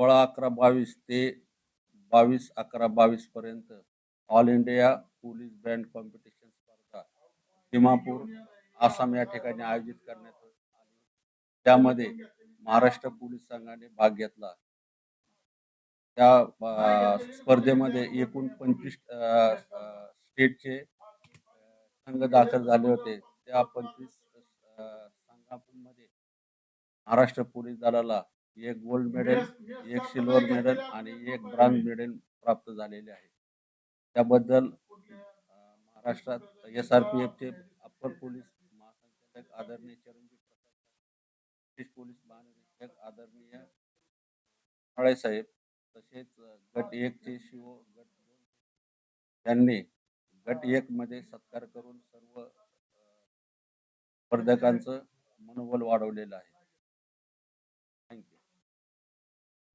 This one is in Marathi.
सोळा अकरा बावीस ते बावीस अकरा बावीस पर्यंत all India police band competition स्पर्धा दिमापूर आसाम या ठिकाणी आयोजित करण्यात आली. त्यामध्ये महाराष्ट्र पोलीस संघाने भाग घेतला. त्या स्पर्धेमध्ये एकूण पंचवीस स्टेटचे संघ दाखल झाले होते. त्या पंचवीस संघामध्ये संघांमध्ये महाराष्ट्र पोलीस दलाला एक गोल्ड मेडल एक सिल्वर मेडल आणि एक ब्रॉन्झ मेडल प्राप्त झालेले आहे. त्याबद्दल महाराष्ट्रात एस आर पी एफचे अप्पर पोलीस महासंचालक आदरणीय प्रसाद ब्रिटिश पोलीस महानिरीक्षक आदरणीय काळे साहेब तसेच गट एकचे शिव गट दोन यांनी गट एक मध्ये सत्कार करून सर्व स्पर्धकांचं मनोबल वाढवलेलं आहे.